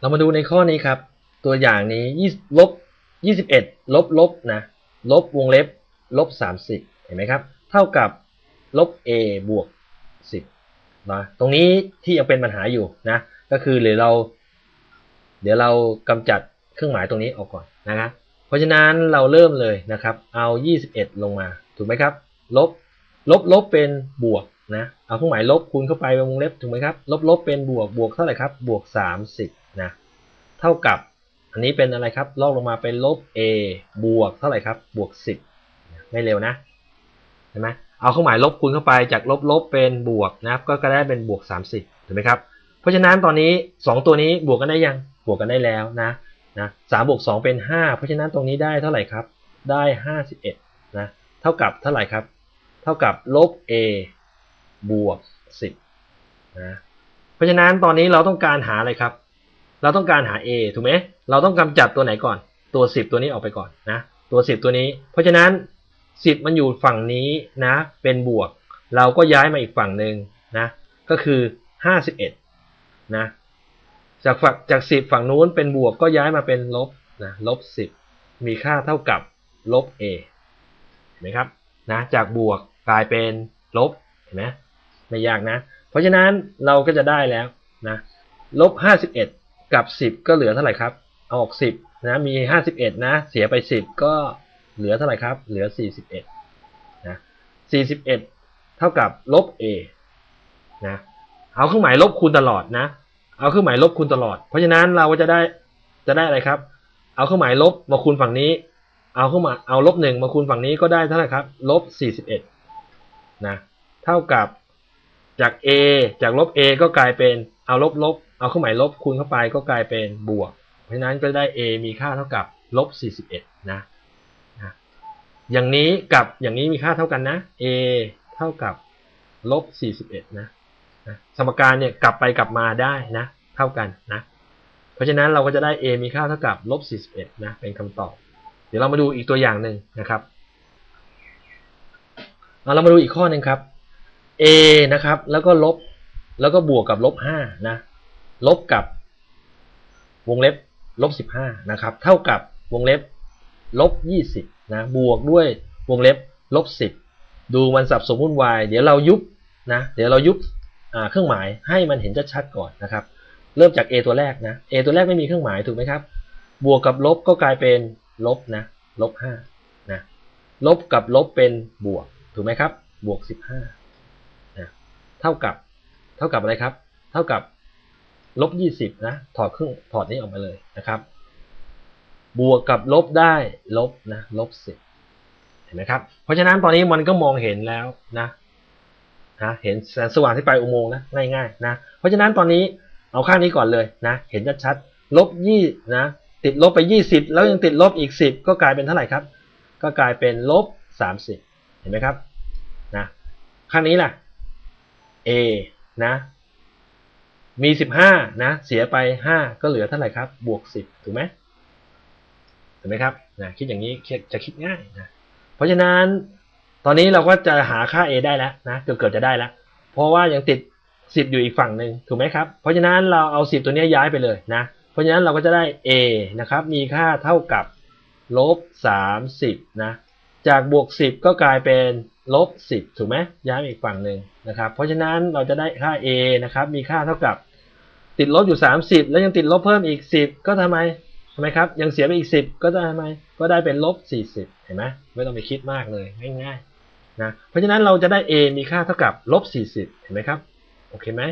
เรามาดูในข้อนี้ครับ ตัวอย่างนี้ลบยี่สิบเอ็ดลบลบนะลบวงเล็บลบสามสิบเห็นไหมครับ เท่ากับลบ a บวกสิบนะตรงนี้ที่ยังเป็นปัญหาอยู่นะ ก็คือหรือเรา เดี๋ยวเรากำจัดเครื่องหมายตรงนี้ออกก่อนนะครับเพราะฉะนั้นเราเริ่มเลยนะครับ เอา 21 ลงมา ถูกไหมครับ ลบ ลบลบเป็นบวกนะ เอาเครื่องหมายลบคูณเข้าไปวงเล็บ ถูกไหมครับ ลบลบเป็นบวก บวกเท่าไหร่ครับ บวก 30 นะ เท่ากับ อันนี้เป็นอะไรครับ ลอกลงมาเป็นลบ a บวกเท่าไหร่ครับ บวก 10 ไม่เร็วนะ เห็นไหมเอาเครื่องหมายลบคูณเข้าไปจากลบลบเป็นบวกนะครับ ก็ได้เป็นบวก 30ถูกไหมครับ เพราะฉะนั้นตอนนี้ 2 ตัวนี้บวกกันได้ยัง บวกกันได้แล้วนะนะสามบวกสองเป็นห้าเพราะฉะนั้นตรงนี้ได้เท่าไหร่ครับ ได้ห้าสิบเอ็ดนะ เท่ากับเท่าไหร่ครับ เท่ากับลบ a บวกสิบนะ เพราะฉะนั้นตอนนี้เราต้องการหาอะไรครับ เราต้องการหา a ถูกไหมเราต้องกำจัดตัวไหนก่อน ตัวสิบตัวนี้ออกไปก่อนนะ ตัวสิบตัวนี้ เพราะฉะนั้นสิบมันอยู่ฝั่งนี้นะ เป็นบวก เราก็ย้ายมาอีกฝั่งหนึ่งนะ ก็คือห้าสิบเอ็ดนะ จากฝั่งจากสิบฝั่งนู้นเป็นบวกก็ย้ายมาเป็นลบนะลบสิบมีค่าเท่ากับลบ a เห็นไหมครับ นะ จากบวกกลายเป็นลบ เห็นไหมไม่ยากนะ เพราะฉะนั้นเราก็จะได้แล้วนะ ลบห้าสิบเอ็ด กับสิบก็เหลือเท่าไหร่ครับเอาออกสิบนะมีห้าสิบเอ็ดนะ เสียไปสิบก็เหลือเท่าไหร่ครับ เหลือสี่สิบเอ็ดนะสี่สิบเอ็ดเท่ากับลบ a นะเอาเครื่องหมายลบคูณตลอดนะ เอาเครื่องหมายลบคูณตลอด เพราะฉะนั้นเราก็จะได้จะได้อะไรครับ เอาเครื่องหมายลบมาคูณฝั่งนี้ เอาเครื่องหมายเอาลบหนึ่งมาคูณฝั่งนี้ก็ได้เท่าไหร่ครับลบสี่สิบเอ็ดนะเท่ากับจาก a จากลบ a ก็กลายเป็นเอาลบลบ เอาเครื่องหมายลบคูณเข้าไปก็กลายเป็นบวก เพราะฉะนั้นก็ได้ a มีค่าเท่ากับลบสี่สิบเอ็ดนะนะอย่างนี้กับอย่างนี้มีค่าเท่ากันนะ a เท่ากับลบสี่สิบเอ็ดนะนะสมการเนี่ยกลับไปกลับมาได้นะ เท่ากันนะ เพราะฉะนั้นเราก็จะได้ a มีค่าเท่ากับลบ41นะเป็นคำตอบ เดี๋ยวเรามาดูอีกตัวอย่างหนึ่งนะครับเอาเรามาดูอีกข้อหนึ่งครับ a นะครับ แล้วก็ลบ แล้วก็บวกกับลบ5นะ ลบกับวงเล็บลบ15นะครับ เท่ากับวงเล็บลบ20นะบวกด้วยวงเล็บลบ10 ดูมันสับสมวุ่นวาย เดี๋ยวเรายุบนะเดี๋ยวเรายุบเครื่องหมายให้มันเห็นชัดๆก่อนนะครับ เริ่มจาก a ตัวแรกนะ a ตัวแรกไม่มีเครื่องหมายถูกไหมครับ บวกกับลบก็กลายเป็นลบนะลบห้านะลบกับลบเป็นบวกถูกไหมครับ บวกสิบห้านะเท่ากับ เท่ากับอะไรครับ เท่ากับ ลบยี่สิบนะถอดครื่งถอดนี้ออกมาเลยนะครับ บวกกับลบได้ลบนะลบสิบเห็นไหมครับ เพราะฉะนั้นตอนนี้มันก็มองเห็นแล้วนะนะเห็นแสงสว่างที่ปลายอุโมงค์นะง่ายๆนะเพราะฉะนั้นตอนนี้เอาข้างนี้ก่อนเลยนะเห็นชัดๆลบยี่นะติดลบไปยี่สิบแล้วยังติดลบอีกสิบก็กลายเป็นเท่าไหร่ครับ ก็กลายเป็นลบสามสิบเห็นไหมครับนะข้างนี้ล่ะ a นะ มีสิบห้านะ เสียไปห้าก็เหลือเท่าไหร่ครับ บวกสิบถูกไหมถูกไหมครับนะคิดอย่างนี้จะคิดง่ายนะเพราะฉะนั้นตอนนี้เราก็จะหาค่า a ได้แล้วนะเกือบเกือบจะได้แล้ว เพราะว่ายังติดสิบอยู่อีกฝั่งหนึ่งถูกไหมครับ เพราะฉะนั้นเราเอาสิบตัวนี้ย้ายไปเลยนะ เพราะฉะนั้นเราก็จะได้ a นะครับ มีค่าเท่ากับลบสามสิบนะ จากบวกสิบก็กลายเป็น ลบสิบถูกไหมย้ายอีกฝั่งหนึ่งนะครับ เพราะฉะนั้นเราจะได้ค่า a นะครับ มีค่าเท่ากับติดลบอยู่สามสิบแล้วยังติดลบเพิ่มอีกสิบก็ทำไมทำไมครับ ยังเสียไปอีกสิบก็ได้ทำไม ก็ได้เป็นลบสี่สิบเห็นไหมไม่ต้องไปคิดมากเลยง่ายๆนะเพราะฉะนั้นเราจะได้ a มีค่าเท่ากับลบสี่สิบเห็นไหมครับ โอเคไหม